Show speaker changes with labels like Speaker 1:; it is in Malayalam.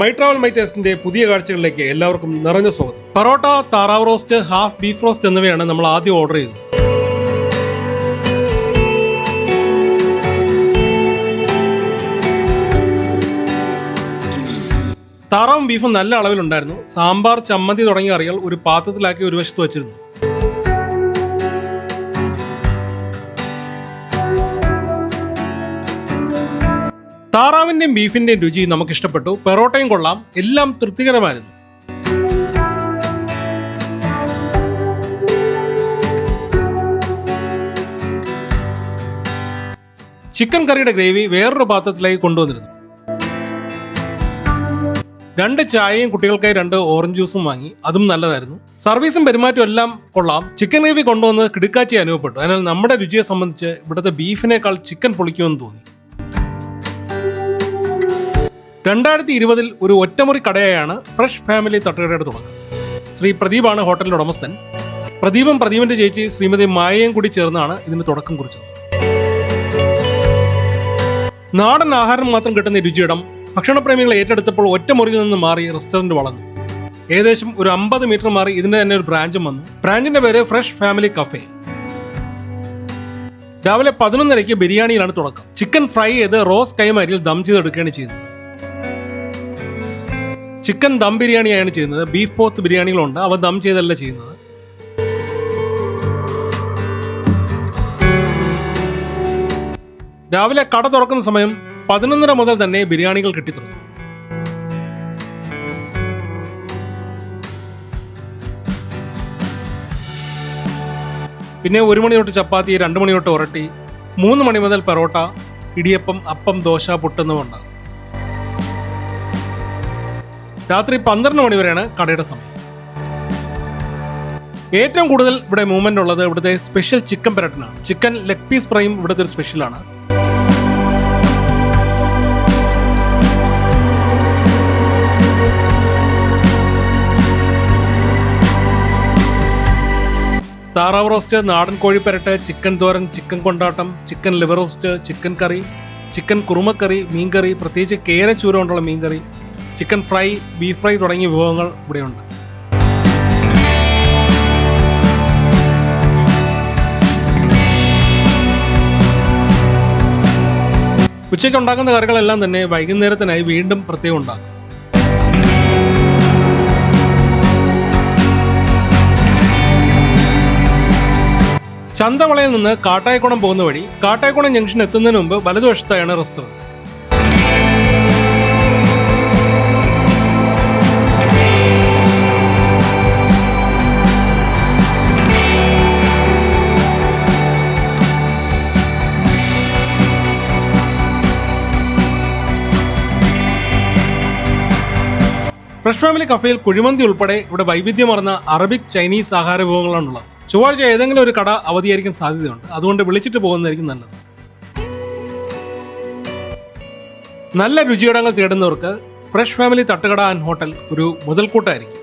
Speaker 1: മൈ ട്രാവൽ മൈ ടേസ്റ്റിന്റെ പുതിയ കാഴ്ചകളിലേക്ക് എല്ലാവർക്കും നിറഞ്ഞ സ്വാഗതം. പറോട്ട താറാവ് റോസ്റ്റ് ഹാഫ് ബീഫ് റോസ്റ്റ് എന്നിവയാണ് നമ്മൾ ആദ്യം ഓർഡർ ചെയ്തത്. താറാവും ബീഫും നല്ല അളവിലുണ്ടായിരുന്നു. സാമ്പാർ ചമ്മന്തി തുടങ്ങിയ കറികൾ ഒരു പാത്രത്തിലാക്കി ഒരു വശത്ത് വെച്ചിരുന്നു. താറാവിന്റെയും ബീഫിന്റെയും രുചി നമുക്ക് ഇഷ്ടപ്പെട്ടു പെറോട്ടയും കൊള്ളാം. എല്ലാം തൃപ്തികരമായിരുന്നു. ചിക്കൻ കറിയുടെ ഗ്രേവി വേറൊരു പാത്രത്തിലേക്ക് കൊണ്ടുവന്നിരുന്നു. രണ്ട് ചായയും കുട്ടികൾക്കായി രണ്ട് ഓറഞ്ച് ജ്യൂസും വാങ്ങി. അതും നല്ലതായിരുന്നു. സർവീസും പെരുമാറ്റവും എല്ലാം കൊള്ളാം. ചിക്കൻ ഗ്രേവി കൊണ്ടുവന്ന് കിടുക്കാച്ചി അനുഭവപ്പെട്ടു. അതിനാൽ നമ്മുടെ രുചിയെ സംബന്ധിച്ച് ഇവിടുത്തെ ബീഫിനേക്കാൾ ചിക്കൻ പൊളിക്കുമെന്ന് തോന്നി. രണ്ടായിരത്തി ഇരുപതിൽ ഒരു ഒറ്റമുറി കടയായാണ് ഫ്രഷ് ഫാമിലി തട്ടുകടയുടെ തുടക്കം ശ്രീ പ്രദീപാണ് ഹോട്ടലിന്റെ ഉടമസ്ഥൻ. പ്രദീപും പ്രദീപിന്റെ ചേച്ചി ശ്രീമതി മായയും കൂടി ചേർന്നാണ് ഇതിന് തുടക്കം കുറിച്ചത്. നാടൻ ആഹാരം മാത്രം കിട്ടുന്ന രുചിയിടം ഭക്ഷണപ്രേമികളെ ഏറ്റെടുത്തപ്പോൾ ഒറ്റമുറിയിൽ നിന്ന് മാറി റെസ്റ്റോറന്റ് വളർന്നു. ഏകദേശം ഒരു അമ്പത് മീറ്റർ മാറി ഇതിന്റെ തന്നെ ഒരു ബ്രാഞ്ചും വന്നു. ബ്രാഞ്ചിന്റെ പേര് ഫ്രഷ് ഫാമിലി കഫേ. രാവിലെ പതിനൊന്നരയ്ക്ക് ബിരിയാണിയിലാണ് തുടക്കം. ചിക്കൻ ഫ്രൈ ചെയ്ത് റോസ് കൈമാരിയിൽ ദം ചെയ്തെടുക്കുകയാണ് ചെയ്യുന്നത് ചിക്കൻ ദം ബിരിയാണിയാണ് ചെയ്യുന്നത്. ബീഫ് പോത്ത് ബിരിയാണികളുണ്ട്. അവ ദം ചെയ്തല്ല ചെയ്യുന്നത്. രാവിലെ കട തുറക്കുന്ന സമയം പതിനൊന്നര മുതൽ തന്നെ ബിരിയാണികൾ കിട്ടിത്തുടങ്ങും പിന്നെ ഒരു മണി തൊട്ട് ചപ്പാത്തി രണ്ട് മണി തൊട്ട് ഉരട്ടി മൂന്ന് മണി മുതൽ പെറോട്ട ഇടിയപ്പം അപ്പം ദോശ പുട്ടെന്നും രാത്രി പന്ത്രണ്ട് മണി വരെയാണ് കടയുടെ സമയം. ഏറ്റവും കൂടുതൽ ഇവിടെ മൂവ്മെന്റ് ഉള്ളത് ഇവിടുത്തെ സ്പെഷ്യൽ ചിക്കൻ പെരട്ടനാണ്. ചിക്കൻ ലെഗ് പീസ് ഫ്രൈയും ഇവിടുത്തെ ഒരു സ്പെഷ്യലാണ് താറാവ് റോസ്റ്റ് നാടൻ കോഴി പെരട്ട് ചിക്കൻ തോരൻ ചിക്കൻ കൊണ്ടാട്ടം chicken liver roast chicken curry chicken കുറുമക്കറി മീൻകറി പ്രത്യേകിച്ച് കേരച്ചൂര കൊണ്ടുള്ള മീൻകറി ചിക്കൻ ഫ്രൈ ബീഫ് ഫ്രൈ തുടങ്ങിയ വിഭവങ്ങൾ ഇവിടെയുണ്ട്. ഉച്ചയ്ക്ക് ഉണ്ടാക്കുന്ന കറികളെല്ലാം തന്നെ വൈകുന്നേരത്തിനായി വീണ്ടും പ്രത്യേകം ഉണ്ടാക്കും. ചന്തവളയിൽ നിന്ന് കാട്ടായക്കുളം പോകുന്ന വഴി കാട്ടായക്കുളം ജംഗ്ഷൻ എത്തുന്നതിന് മുമ്പ് വലതുവശത്തായാണ് റെസ്റ്റോറന്റ്. ഫ്രഷ് ഫാമിലി കഫേയിൽ കുഴിമന്തി ഉൾപ്പെടെ ഇവിടെ വൈവിധ്യമാർന്ന അറബിക് ചൈനീസ് ആഹാര വിഭവങ്ങളാണുള്ളത്. ചൊവ്വാഴ്ച ഏതെങ്കിലും ഒരു കട അവധിയായിരിക്കാൻ സാധ്യതയുണ്ട്. അതുകൊണ്ട് വിളിച്ചിട്ട് പോകുന്നതായിരിക്കും നല്ലത്. നല്ല രുചിയിടങ്ങൾ തേടുന്നവർക്ക് ഫ്രഷ് ഫാമിലി തട്ടുകട ആൻഡ് ഹോട്ടൽ ഒരു മുതൽക്കൂട്ടായിരിക്കും.